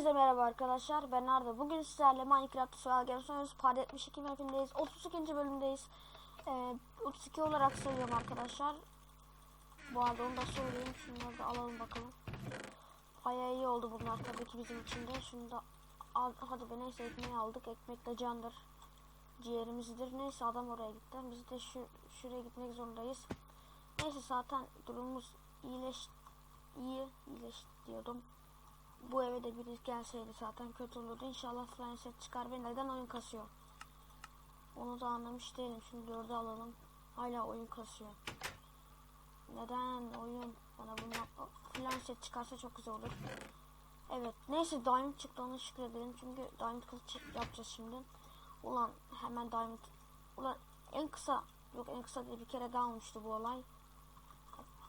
Herkese merhaba arkadaşlar. Ben Arda. Bugün sizlerle Minecraft Survival Games. Part 72 mapindeyiz. 32. bölümdeyiz. Ee, 32 olarak sayıyorum arkadaşlar. Bu arada onu da söyleyeyim. Şunları da alalım bakalım. Bayağı iyi oldu bunlar tabii ki bizim için de. Şunu da al, hadi be neyse ekmeği aldık. Ekmek de candır. Ciğerimizdir. Neyse adam oraya gitti. Biz de şu şuraya gitmek zorundayız. Neyse zaten durumumuz iyileş iyi iyileş diyordum bu eve de biri gelseydi zaten kötü olurdu. İnşallah set çıkar ve neden oyun kasıyor. Onu da anlamış değilim. Şimdi dördü alalım. Hala oyun kasıyor. Neden oyun bana bundan set çıkarsa çok güzel olur. Evet neyse diamond çıktı ona şükredelim. Çünkü diamond kılıç yapacağız şimdi. Ulan hemen diamond. Ulan en kısa yok en kısa değil bir kere daha olmuştu bu olay.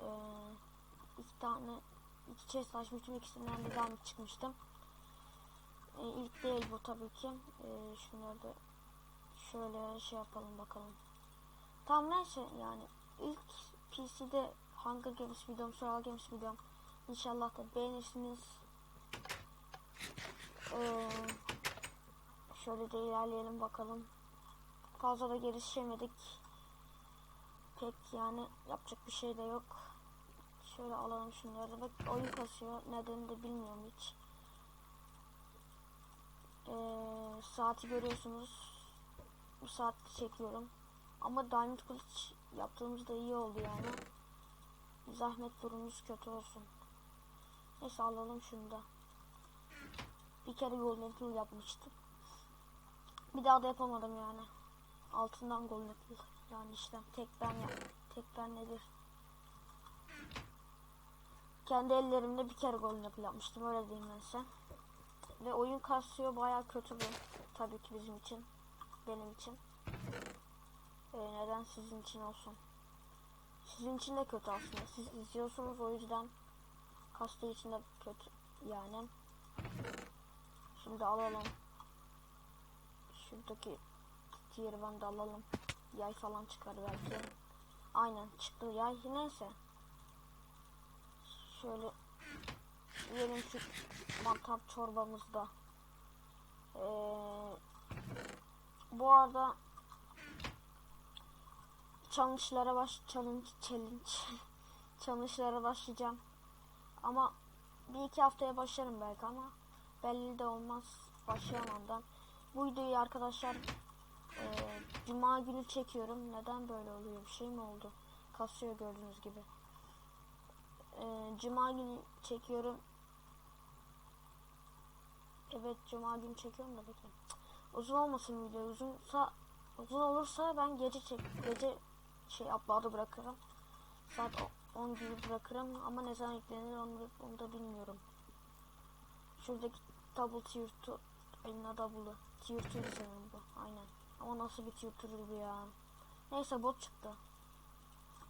Ee, iki tane iki chest açmıştım ikisinden de diamond çıkmıştım. Ee, ilk değil bu tabii ki. Ee, şunları da şöyle şey yapalım bakalım. Tam neyse yani ilk PC'de Hunger Games videom, Survival Games videom. İnşallah da beğenirsiniz. Ee, şöyle de ilerleyelim bakalım. Fazla da gelişemedik. Pek yani yapacak bir şey de yok. Şöyle alalım şunları. Bak oyun kasıyor. Nedenini de bilmiyorum hiç. Ee, saati görüyorsunuz. Bu saatte çekiyorum. Ama Diamond Kılıç yaptığımızda iyi oldu yani. Zahmet durumumuz kötü olsun. Neyse alalım şunu da. Bir kere Golden Apple yapmıştım. Bir daha da yapamadım yani. Altından Golden Apple. Yani işte tek ben yap. Tek ben nedir? Kendi ellerimle bir kere apple yapmıştım öyle diyeyim ben size. Ve oyun kasıyor baya kötü bu. Tabii ki bizim için. Benim için. Ee, neden sizin için olsun. Sizin için de kötü aslında. Siz izliyorsunuz o yüzden kastığı için de kötü yani. Şimdi alalım. Şuradaki tier de alalım. Yay falan çıkar belki. Aynen çıktı yay. Neyse. Şöyle yiyelim şu mantar çorbamızda. Ee, bu arada challenge'lara baş challenge challenge challenge'lara başlayacağım. Ama bir iki haftaya başlarım belki ama belli de olmaz başlayamamdan. Bu videoyu arkadaşlar e, cuma günü çekiyorum. Neden böyle oluyor? Bir şey mi oldu? Kasıyor gördüğünüz gibi e, cuma günü çekiyorum. Evet cuma günü çekiyorum da bakayım. Uzun olmasın video. Uzunsa uzun olursa ben gece çek gece şey upload'ı bırakırım. Saat 10 gibi bırakırım ama ne zaman yüklenir onu, onu da bilmiyorum. Şuradaki double tier 2 eline double'ı. Tier 2 sanırım bu. Aynen. Ama nasıl bir tier 2 bu ya. Neyse bot çıktı.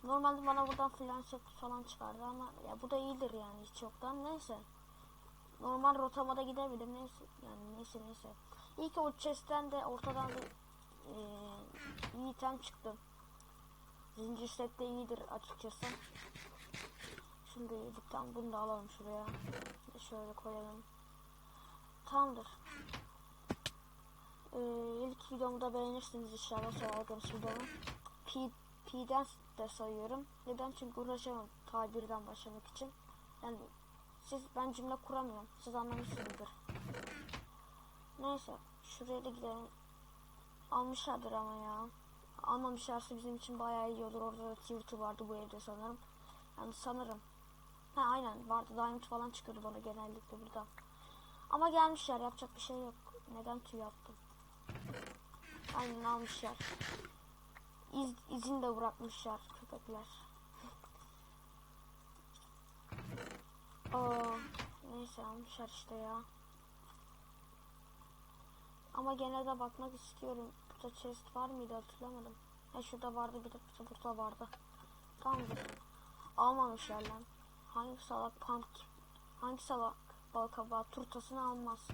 Normalde bana buradan filan set falan çıkardı ama ya bu da iyidir yani hiç yoktan neyse. Normal rotamada gidebilirim neyse yani neyse neyse. İyi ki o chest'ten de ortadan bir e, item çıktı. Zincir set de iyidir açıkçası. Şimdi yedikten bunu da alalım şuraya. Şöyle koyalım. Tamamdır. Ee, ilk videomu da beğenirsiniz inşallah. Sonra videomu. P P'den de sayıyorum. Neden? Çünkü uğraşamam ta birden başlamak için. Yani siz ben cümle kuramıyorum. Siz anlamışsınızdır. Neyse şuraya da gidelim. Almışlardır ama ya. Almamışlarsa bizim için bayağı iyi olur. Orada da tier vardı bu evde sanırım. Yani sanırım. Ha aynen vardı. Diamond falan çıkıyordu bana genellikle burada. Ama gelmişler yapacak bir şey yok. Neden tüy attım? Aynen almışlar. İz, izin de bırakmışlar köpekler. Aa, neyse almışlar işte ya. Ama gene de bakmak istiyorum. Burada chest var mıydı hatırlamadım. Ha şurada vardı bir de burada vardı. Tamamdır. Almamışlar lan. Hangi salak pump hangi salak balkabağı turtasını almaz.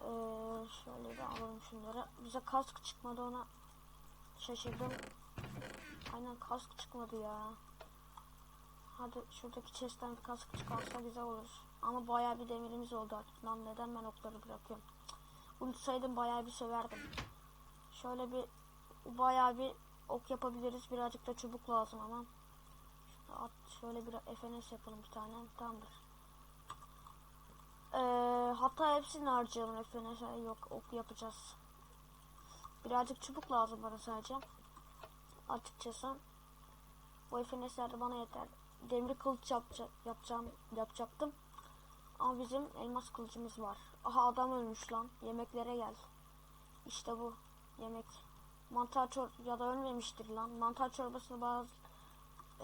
Ee, şöyle de alalım şunları. Bize kask çıkmadı ona Şaşırdım. Aynen kask çıkmadı ya. Hadi şuradaki chest'ten bir kask çıkarsa güzel olur. Ama bayağı bir demirimiz oldu artık. Lan neden ben okları bırakıyorum? Unutsaydım bayağı bir söverdim. Şöyle bir bayağı bir ok yapabiliriz. Birazcık da çubuk lazım ama. At, şöyle bir FNS yapalım bir tane. Tamamdır. Ee, hatta hepsini harcayalım FNS'e. Yok ok yapacağız. Birazcık çubuk lazım bana sadece. Açıkçası. Bu de bana yeter. Demir kılıç yapacak, yapacağım, yapacaktım. Ama bizim elmas kılıcımız var. Aha adam ölmüş lan. Yemeklere gel. İşte bu. Yemek. Mantar çor ya da ölmemiştir lan. Mantar çorbasını bazı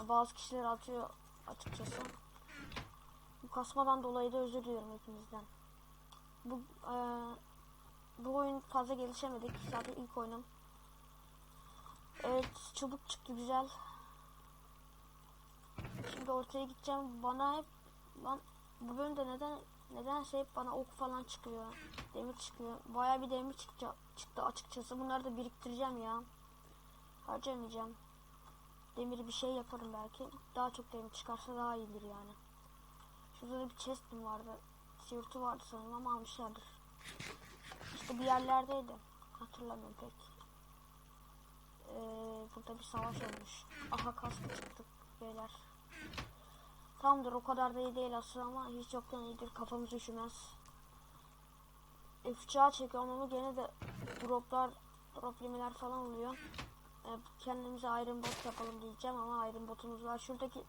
bazı kişiler atıyor açıkçası. Bu kasmadan dolayı da özür diliyorum hepinizden. Bu eee, bu oyun fazla gelişemedik. Zaten ilk oyunum. Evet çubuk çıktı güzel. Şimdi ortaya gideceğim. Bana hep lan bu bölümde neden nedense hep bana ok falan çıkıyor. Demir çıkıyor. Baya bir demir çıktı, çıktı açıkçası. Bunları da biriktireceğim ya. Harcamayacağım. Demiri bir şey yaparım belki. Daha çok demir çıkarsa daha iyidir yani. Şurada da bir chest'im vardı. Siyurtu vardı sanırım ama almışlardır. İşte bir yerlerdeydi. Hatırlamıyorum pek. Ee, burada bir savaş olmuş. Aha kaskı çıktık beyler. Tamamdır o kadar da iyi değil aslında ama hiç yoktan iyidir kafamız üşümez. F çekiyorum ama gene de droplar, drop yemeler falan oluyor. Ee, kendimize iron bot yapalım diyeceğim ama iron botumuz var. Şuradaki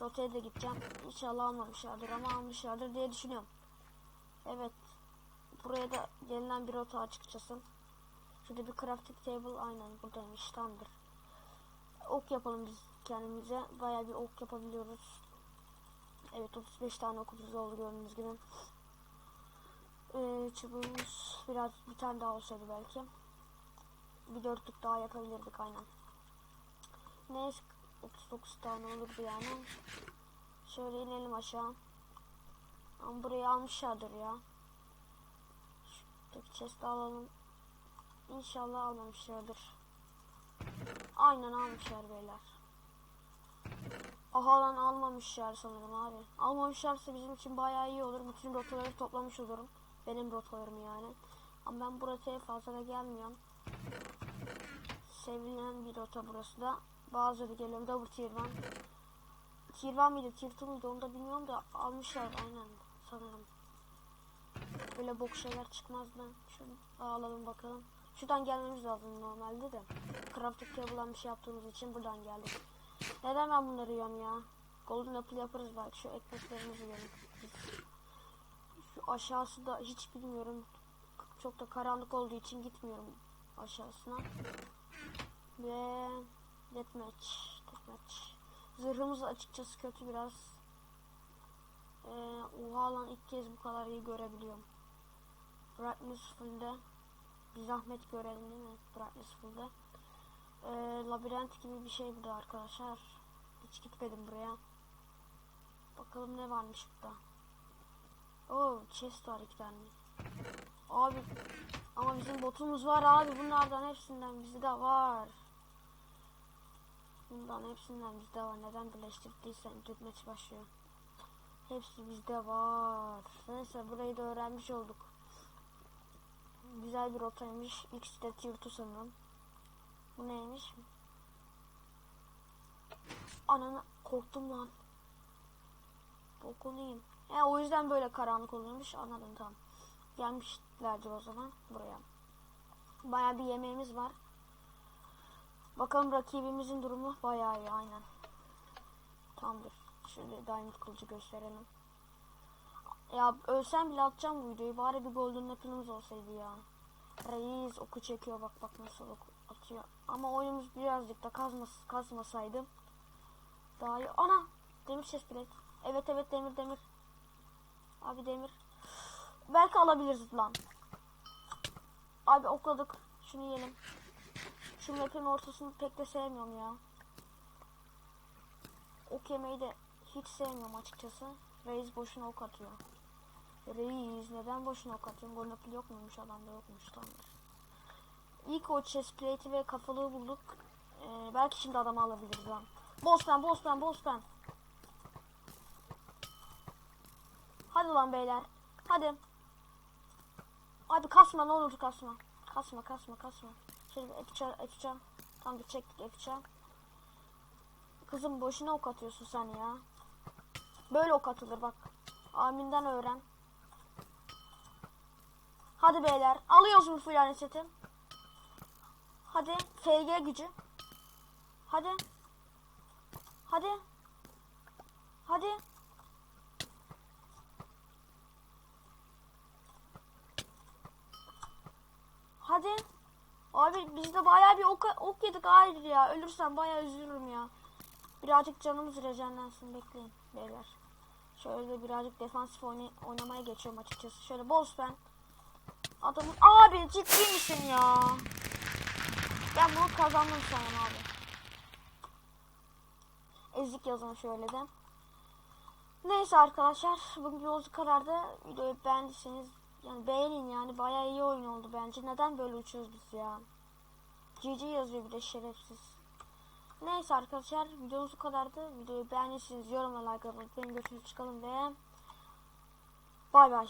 rotaya da gideceğim. İnşallah almamışlardır ama almışlardır diye düşünüyorum. Evet. Buraya da gelinen bir rota açıkçası. Şurada bir crafting table aynen buradaymış tamamdır. Ok yapalım biz kendimize. Bayağı bir ok yapabiliyoruz. Evet 35 tane okumuz oldu gördüğünüz gibi. Ee, çubuğumuz biraz bir tane daha olsaydı belki. Bir dörtlük daha yapabilirdik aynen. Neyse 39 tane olurdu yani. Şöyle inelim aşağı. Ama burayı almışlardır ya. Şuradaki chest'i alalım. İnşallah almamışlardır. Aynen almışlar beyler. Aha lan almamışlar sanırım abi. Almamışlarsa bizim için bayağı iyi olur. Bütün rotaları toplamış olurum. Benim rotalarım yani. Ama ben bu rotaya fazla da gelmiyorum. Sevilen bir rota burası da. Bazıları geliyorum double tier 1. Tier 1 miydi tier 2 miydi onu da bilmiyorum da almışlar aynen sanırım. Böyle bok şeyler çıkmazdı. Şunu alalım bakalım. Şuradan gelmemiz lazım normalde de. Crafting table'dan bir şey yaptığımız için buradan geldik. Neden ben bunları yiyorum ya? Golden apple yaparız belki. Şu ekmeklerimizi yiyelim. Şu aşağısı da hiç bilmiyorum. Çok da karanlık olduğu için gitmiyorum aşağısına. Ve deathmatch. Deathmatch. Zırhımız açıkçası kötü biraz. Ee, oha lan ilk kez bu kadar iyi görebiliyorum. Brightness. Bir zahmet görelim değil mi? Brightness full'de. Ee, labirent gibi bir şey burada arkadaşlar. Hiç gitmedim buraya. Bakalım ne varmış burada. Oo chest var iki tane. Abi ama bizim botumuz var abi bunlardan hepsinden bizde var. Bundan hepsinden bizde var. Neden birleştirdiysen deathmatch başlıyor. Hepsi bizde var. Neyse burayı da öğrenmiş olduk. Güzel bir rotaymış. X de tier 2 sanırım. Bu neymiş? Ananı korktum lan. Bokunuyum. E o yüzden böyle karanlık oluyormuş. Anladım tamam. Gelmişlerdir o zaman buraya. Baya bir yemeğimiz var. Bakalım rakibimizin durumu bayağı iyi aynen. Tamamdır. Şöyle diamond kılıcı gösterelim. Ya ölsem bile atacağım bu videoyu. Bari bir golden apple'ımız olsaydı ya. Reis oku çekiyor bak bak nasıl oku atıyor. Ama oyunumuz birazcık da kazmas kazmasaydı daha iyi. Ana! Demir chest plate. Evet evet demir demir. Abi demir. Belki alabiliriz lan. Abi okladık. Şunu yiyelim. Şu map'in ortasını pek de sevmiyorum ya. Ok yemeyi de hiç sevmiyorum açıkçası. Reis boşuna ok atıyor. Reis neden boşuna ok atıyorsun? Golden apple yok muymuş? Adamda yokmuş tamamdır. İlk o chest plate'i ve kafalığı bulduk. Ee, belki şimdi adamı alabiliriz lan. Boss ben, boss ben, boss ben. Hadi lan beyler. Hadi. Abi kasma ne olur kasma. Kasma kasma kasma. Şöyle bir F3'e F3'e. Tam bir çektik F3'e. Kızım boşuna ok atıyorsun sen ya. Böyle ok atılır bak. Amin'den öğren. Hadi beyler. Alıyoruz mu filan seti? Hadi. FG gücü. Hadi. Hadi. Hadi. Hadi. Abi biz de bayağı bir ok, ok yedik hayır ya. Ölürsem bayağı üzülürüm ya. Birazcık canımız rejenlensin bekleyin beyler. Şöyle birazcık defansif oyna- oynamaya geçiyorum açıkçası. Şöyle boss ben. Adamın abi ciddi misin ya? Ben bunu kazandım sanırım abi. Ezik yazın şöyle de. Neyse arkadaşlar bugün yolcu kararda videoyu beğendiyseniz yani beğenin yani bayağı iyi oyun oldu bence. Neden böyle uçuyoruz biz ya? GG yazıyor bir de şerefsiz. Neyse arkadaşlar videomuz bu kadardı. Videoyu beğendiyseniz yorumla like atmayı unutmayın. Görüşürüz çıkalım ve bay bay.